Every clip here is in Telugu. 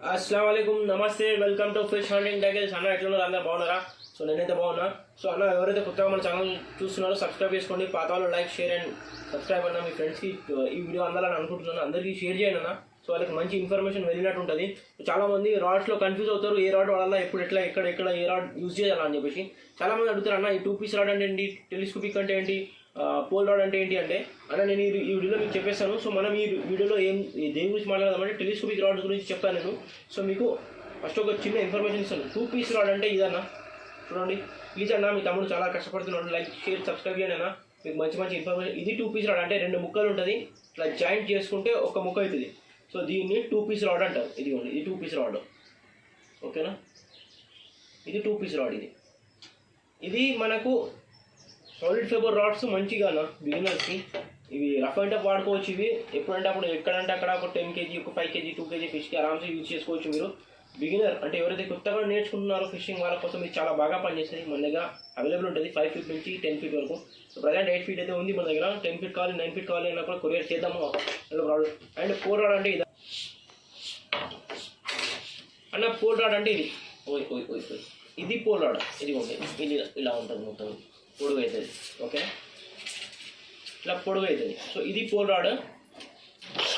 అస్సలం నమస్తే welcome to fish hunting tigers అన్న ఎట్లున్నారు? అందరు బాగున్నారా? సో నేనైతే బాగున్నా. సో అన్న ఎవరైతే కొత్తగా మన ఛానల్ చూస్తున్నారో సబ్స్క్రైబ్ చేసుకోండి. పాత వాళ్ళు లైక్ షేర్ అండ్ సబ్స్క్రైబ్ అన్న మీ ఫ్రెండ్స్కి ఈ వీడియో అందాలని అనుకుంటున్నాను. అందరికీ షేర్ చేయండి అన్న. సో వాళ్ళకి మంచి ఇన్ఫర్మేషన్ వెళ్ళినట్టు ఉంటుంది. చాలామంది రాడ్స్లో కన్ఫ్యూజ్ అవుతారు. ఏ రాడ్ వాడాలా ఎప్పుడు ఎట్లా ఎక్కడ ఎక్కడ ఏ రాడ్ యూజ్ చేయాలని చెప్పేసి. చాలామంది అడుగుతారు అన్న ఈ టూ పీస్ రాడ్ అంటే ఏంటి? టెలిస్కోపిక్ అంటే ఏంటి? పోల్ రాడ్ అంటే ఏంటి అంటే అన్న నేను ఈ ఈ వీడియోలో మీకు చెప్పేస్తాను సో మనం ఈ వీడియోలో ఏం దేని గురించి మాట్లాడదామంటే టెలిస్కోపిక్ రాడ్స్ గురించి చెప్తాను నేను. సో మీకు ఫస్ట్ ఒక చిన్న ఇన్ఫర్మేషన్ ఇస్తాను. టూ పీస్ రాడ్ అంటే ఇదన్నా. చూడండి. ప్లీజ్ అన్న మీ తమ్ముడు చాలా కష్టపడుతున్నాడు. లైక్ షేర్ సబ్స్క్రైబ్ చేయండి అన్న. మీకు మంచి మంచి ఇన్ఫర్మేషన్ ఇది టూ పీస్ రాడ్ అంటే రెండు ముక్కలు ఉంటుంది. ఇట్లా జాయింట్ చేసుకుంటే ఒక ముక్క అవుతుంది. సో దీన్ని టూ పీస్ రాడ్ అంటారు. ఇదిగోండి ఇది టూ పీస్ రాడ్ ఓకేనా ఇది టూ పీస్ రాడ్ ఇది. ఇది మనకు సాలిడ్ ఫైబర్ రాడ్స్ మంచిగా బిగినర్స్కి ఇవి రఫ్ అండ్ టఫ్ వాడుకోవచ్చు ఇవి. ఎప్పుడంటే అప్పుడు ఎక్కడంటే అక్కడ ఒక టెన్ కేజీ ఒక ఫైవ్ కేజీ టూ కేజీ ఫిష్కి ఆరామ్సే యూజ్ చేసుకోవచ్చు మీరు. బిగినర్ అంటే ఎవరైతే కొత్తగా నేర్చుకుంటున్నారో ఫిషింగ్ వాళ్ళ కోసం ఇది చాలా బాగా పనిచేస్తుంది మన దగ్గర అవైలబుల్ ఉంటుంది. ఫైవ్ ఫీట్ నుంచి టెన్ ఫీట్ వరకు. సో ప్రజెంట్ ఎయిట్ ఫీట్ అయితే ఉంది మన దగ్గర. టెన్ ఫీట్ కావాలి నైన్ ఫీట్ కావాలి అన్నప్పుడు కొరియర్ చేద్దాము? రాడ్ అండ్ ఫోర్ రాడ్ అంటే ఇది? అన్న ఫోర్ రాడ్ అంటే ఇది. ఓయ్ ఓయ్ ఓయ్ ఇది పోల్ రాడ్ ఇది ఉంటుంది ఇది ఇలా ఉంటుంది మొత్తం. పొడుగు అవుతుంది ఓకే ఇట్లా పొడుగు అవుతుంది సో ఇది పోల్ రాడ్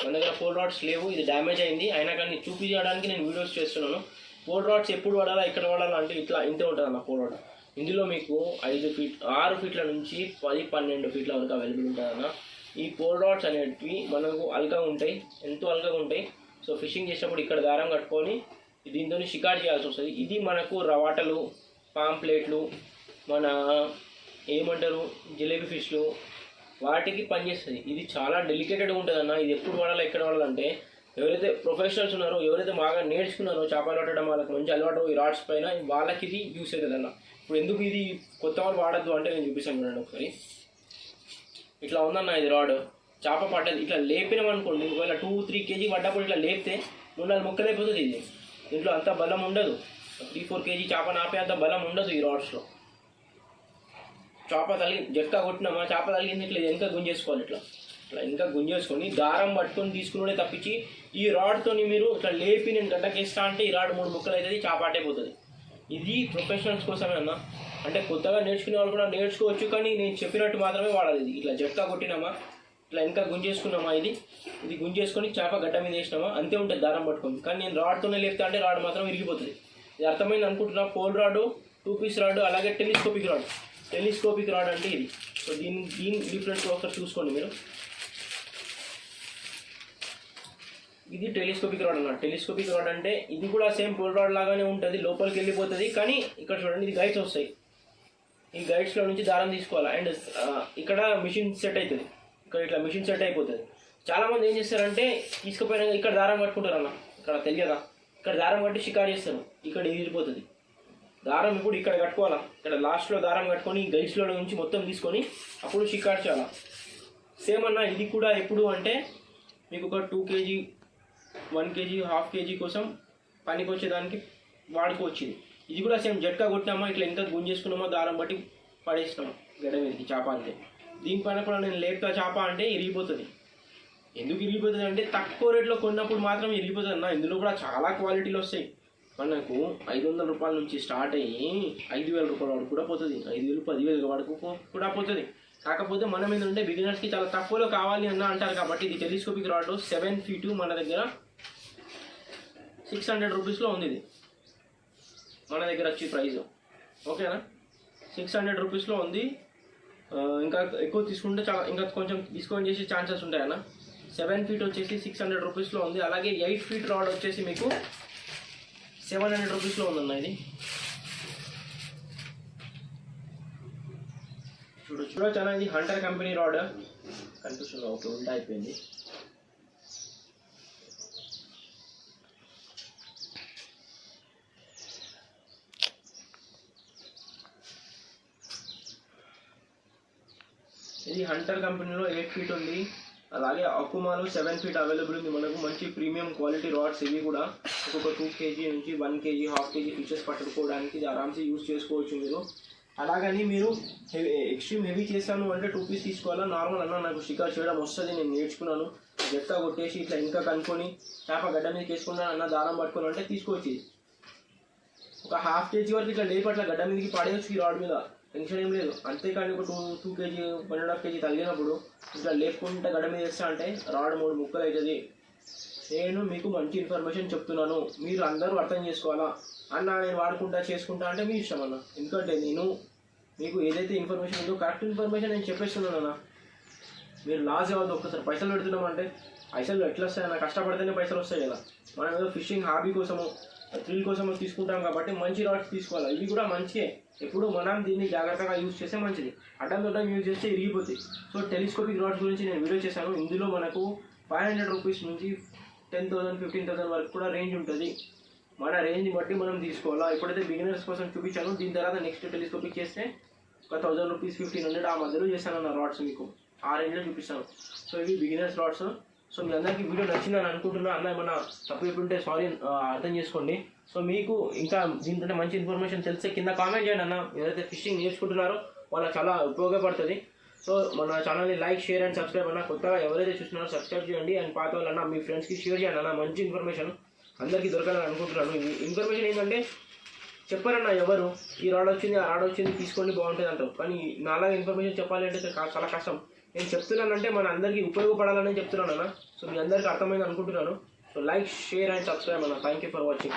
మన దగ్గర పోల్ రాడ్స్ లేవు ఇది డ్యామేజ్ అయింది. అయినా కానీ చూపించడానికి నేను వీడియోస్ చేస్తున్నాను. పోల్ రాడ్స్ ఎప్పుడు వాడాలా ఎక్కడ వాడాలా అంటే ఇట్లా ఇంతే ఉంటుంది అన్న పోల్ రాడ్ ఇందులో మీకు ఐదు ఫీట్ ఆరు ఫీట్ల నుంచి పది పన్నెండు ఫీట్ల వరకు అవైలబుల్ ఉంటుంది అన్న ఈ పోల్ రాడ్స్ అనేటివి మనకు అల్కగా ఉంటాయి. ఎంతో అల్కగా ఉంటాయి. సో ఫిషింగ్ చేసినప్పుడు ఇక్కడ దారం కట్టుకొని దీంతో షికారు చేయాల్సి వస్తుంది. ఇది మనకు రవాటలు పాంప్లెట్లు మన ఏమంటారు? జిలేబీ ఫిష్లు వాటికి పనిచేస్తుంది ఇది చాలా డెలికేటెడ్గా ఉంటుంది అన్న ఇది ఎప్పుడు వాడాలి ఎక్కడ వాడాలంటే ఎవరైతే ప్రొఫెషనల్స్ ఉన్నారో ఎవరైతే బాగా నేర్చుకున్నారో చేపలు పట్టడం వాళ్ళకి మంచి అలవాటు ఈ రాడ్స్ పైన వాళ్ళకి ఇది యూస్ అవుతుంది అన్న ఇప్పుడు ఎందుకు ఇది కొత్త వాళ్ళు వాడద్దు అంటే నేను చూపిస్తాను చూడండి ఒకసారి. ఇట్లా ఉందన్న ఇది రాడ్. చేప పడ్డది ఇట్లా లేపినాం అనుకోండి ఒకవేళ టూ త్రీ కేజీ పడ్డప్పుడు ఇట్లా లేపితే మూడు నాలుగు ముక్కలు అయిపోతుంది ఇది. దీంట్లో అంత బలం ఉండదు. త్రీ ఫోర్ కేజీ చేప నాపే అంత బలం ఉండదు ఈ రాడ్స్లో. చేప తగిలి జట్కా కొట్టినామా చేప తగిలింది ఇట్లా వెనక గుంజేసుకోవాలి ఇట్లా? ఇట్లా ఇంకా గుంజేసుకొని దారం పట్టుకొని తీసుకునే తప్పించి ఈ రాడ్తోని మీరు ఇట్లా లేపి నేను గడ్డకేస్తా అంటే ఈ రాడ్ మూడు ముక్కలు అవుతుంది చేపాటే పోతుంది. ఇది ప్రొఫెషనల్స్ కోసమే అన్న. అంటే కొత్తగా నేర్చుకునే వాళ్ళు కూడా నేర్చుకోవచ్చు కానీ నేను చెప్పినట్టు మాత్రమే వాడాలి ఇది. ఇట్లా జట్కా కొట్టినామా? ఇట్లా ఇంకా గుంజేసుకున్నామా ఇది? ఇది గుంజేసుకొని చేప గడ్డ మీద వేసినామా? అంతే ఉంటుంది దారం పట్టుకొని. కానీ నేను రాడ్తోనే లేపుతా అంటే రాడ్ మాత్రం విరిగిపోతుంది. ఇది అర్థమైంది అనుకుంటున్నా? Pole rod two piece rod అలాగే టెలిస్కోపిక్ రాడ్. టెలిస్కోపిక్ రాడ్ అంటే ఇది. సో దీని దీని డిఫరెంట్ ఒకసారి చూసుకోండి మీరు. ఇది టెలిస్కోపిక్ రాడ్ అన్నమాట. టెలిస్కోపిక్ రాడ్ అంటే ఇది కూడా సేమ్ పోల్ రాడ్ లాగానే ఉంటుంది లోపలికి వెళ్ళిపోతుంది కానీ ఇక్కడ చూడండి ఇది గైడ్స్ వస్తాయి. ఈ గైడ్స్లో నుంచి దారం తీసుకోవాలి. అండ్ ఇక్కడ మిషన్ సెట్ అవుతుంది ఇక్కడ ఇట్లా మిషన్ సెట్ అయిపోతుంది. చాలా మంది ఏం చేస్తారంటే తీసుకుపోయినా ఇక్కడ దారం కట్టుకుంటారు అన్న ఇక్కడ తెలియదా? ఇక్కడ దారం కట్టి షికారు చేస్తారు. ఇక్కడ ఎగిరిపోతుంది దారం కూడా ఇక్కడ కట్టుకోవాలా? ఇక్కడ లాస్ట్లో దారం కట్టుకొని గైడ్స్లో నుంచి మొత్తం తీసుకొని అప్పుడు షికారు సేమ్ అన్న ఇది కూడా ఎప్పుడు అంటే మీకు ఒక two KG one KG half KG కోసం పనికి వచ్చేదానికి వాడుకోవచ్చు ఇది ఇది కూడా సేమ్ జట్కా కొట్టినామా ఇట్లా ఎంత గుంజేసుకున్నామో దారం బట్టి పడేసినాము గడ మీదకి చేప అంటే. దీనిపైన కూడా నేను లేపుతా చేప అంటే ఇరిగిపోతుంది. ఎందుకు ఇరిగిపోతుంది అంటే తక్కువ రేట్లో కొన్నప్పుడు మాత్రం ఇరిగిపోతుంది అన్న. ఇందులో కూడా చాలా క్వాలిటీలు వస్తాయి. మనకు ఐదు వందల రూపాయల నుంచి స్టార్ట్ అయ్యి ఐదు వేల రూపాయల వరకు కూడా పోతుంది. ఐదు వేలు పదివేలు వరకు కూడా పోతుంది. కాకపోతే మనం ఏంటంటే బిగినర్స్కి చాలా తక్కువలో కావాలి అన్న అంటారు కాబట్టి ఇది టెలిస్కోపిక్ రాడ్ సెవెన్ ఫీటు మన దగ్గర సిక్స్ హండ్రెడ్ రూపీస్లో ఉంది ఇది. మన దగ్గర వచ్చి ప్రైస్. ఓకేనా? సిక్స్ హండ్రెడ్ రూపీస్లో ఉంది. ఇంకా ఎక్కువ తీసుకుంటే చాలా ఇంకా కొంచెం డిస్కౌంట్ చేసే ఛాన్సెస్ ఉంటాయన్న. సెవెన్ ఫీట్ వచ్చేసి సిక్స్ హండ్రెడ్ రూపీస్లో ఉంది. అలాగే ఎయిట్ ఫీట్ రాడ్ వచ్చేసి మీకు సెవెన్ హండ్రెడ్ రూపీస్లో ఉందన్న ఇది. చూడు చూడొచ్చు అన్న ఇది హంటర్ కంపెనీ రాడ్. కనిపిస్తుంది ఓకే ఉంటా అయిపోయింది. ఇది హంటర్ కంపెనీలో ఎయిట్ ఫీట్ ఉంది. అలాగే అకుమాలో సెవెన్ ఫీట్ అవైలబుల్ ఉంది. మనకు మంచి ప్రీమియం క్వాలిటీ రాడ్స్ ఇవి కూడా. ఒక్కొక్క టూ కేజీ నుంచి one KG half KG fishes పట్టుకోవడానికి ఇది ఆరామ్సే యూస్ చేసుకోవచ్చు మీరు. అలాగని మీరు హెవీ ఎక్స్ట్రీమ్ హెవీ చేశాను అంటే టూ పీస్ తీసుకోవాలా? నార్మల్ అన్న నాకు షికార్ చేయడం వస్తుంది. నేను నేర్చుకున్నాను. జట్ట కొట్టేసి ఇట్లా ఇంకా కనుక్కొని చేప గడ్డ మీద చేసుకున్నాను అన్న దారం పట్టుకొని అంటే తీసుకోవచ్చు ఒక హాఫ్ కేజీ వరకు ఇట్లా లేపట్ల గడ్డ మీదకి పడేయచ్చు ఈ రాడ్ మీద. టెన్షన్ ఏం లేదు. అంతేకాని ఒక two two KG one and half KG తగ్గినప్పుడు ఇట్లా లేపుకుంటే గడ మీద వేస్తా అంటే రాడ్ మూడు ముక్కలు అవుతుంది నేను మీకు మంచి ఇన్ఫర్మేషన్ చెప్తున్నాను. మీరు అందరూ అర్థం చేసుకోవాలా? అన్న నేను వాడుకుంటా చేసుకుంటా అంటే మీ ఇష్టం అన్న. ఎందుకంటే నేను మీకు ఏదైతే ఇన్ఫర్మేషన్ ఉందో కరెక్ట్ ఇన్ఫర్మేషన్ నేను చెప్పేస్తున్నాను అన్న. మీరు లాస్ అవ్వద్దు ఒక్కసారి. పైసలు పెడుతున్నాం అంటే పైసలు ఎట్లా వస్తాయి అన్న కష్టపడితేనే పైసలు వస్తాయి కదా. మనం ఏదో ఫిషింగ్ హాబీ కోసము థ్రిల్ కోసం తీసుకుంటాం కాబట్టి మంచి రాడ్స్ తీసుకోవాలి. ఇవి కూడా మంచియే. ఎప్పుడు మనం దీన్ని జాగ్రత్తగా యూజ్ చేస్తే మంచిది. అడ్డం దొడ్డం యూజ్ చేస్తే ఇరిగిపోతాయి సో టెలిస్కోపిక్ రాడ్స్ గురించి నేను వీడియో చేశాను. ఇందులో మనకు ఫైవ్ హండ్రెడ్ రూపీస్ నుంచి టెన్ థౌసండ్ ఫిఫ్టీన్ థౌసండ్ వరకు కూడా రేంజ్ ఉంటుంది. మన రేంజ్ బట్టి మనం తీసుకోవాలా? ఇప్పుడైతే బిగినర్స్ కోసం చూపించాను దీని తర్వాత నెక్స్ట్ టెలిస్కోపిక్ చేస్తే ఒక థౌసండ్ రూపీస్ ఫిఫ్టీన్ హండ్రెడ్ ఆ మధ్యలో చేస్తాను అన్న రాడ్స్ మీకు. ఆ రేంజ్లో చూపిస్తాను. సో ఇవి బిగినర్స్ రాడ్స్ సో మీ అందరికీ వీడియో నచ్చిందని అనుకుంటున్నా. అన్న ఏమన్నా తప్పు చెప్పుంటే సారీ అర్థం చేసుకోండి. సో మీకు ఇంకా దీనికంటే మంచి ఇన్ఫర్మేషన్ తెలిస్తే కింద కామెంట్ చేయండి అన్న. ఏదైతే ఫిషింగ్ నేర్చుకుంటున్నారో వాళ్ళకి చాలా ఉపయోగపడుతుంది. సో మన ఛానల్ని లైక్ షేర్ అండ్ సబ్స్క్రైబ్ అన్న. కొత్తగా ఎవరైతే చూస్తున్నారో సబ్స్క్రైబ్ చేయండి. అండ్ పాత వాళ్ళన్నా మీ ఫ్రెండ్స్కి షేర్ చేయండి అన్న. మంచి ఇన్ఫర్మేషన్ అందరికీ దొరకాలని అనుకుంటున్నాను. ఇన్ఫర్మేషన్ ఏంటంటే చెప్పారన్న ఎవరు? ఈ రాడ్ వచ్చింది ఆ రాడ్ వచ్చింది తీసుకోండి బాగుంటుంది అంటారు కానీ నాలాగా ఇన్ఫర్మేషన్ చెప్పాలి అంటే చాలా కష్టం. నేను చెప్తున్నానంటే మన అందరికీ ఉపయోగపడాలని చెప్తున్నాను అన్న సో మీ అందరికీ అర్థమైంది అనుకుంటున్నాను so like share and subscribe అన్న. Thank you for watching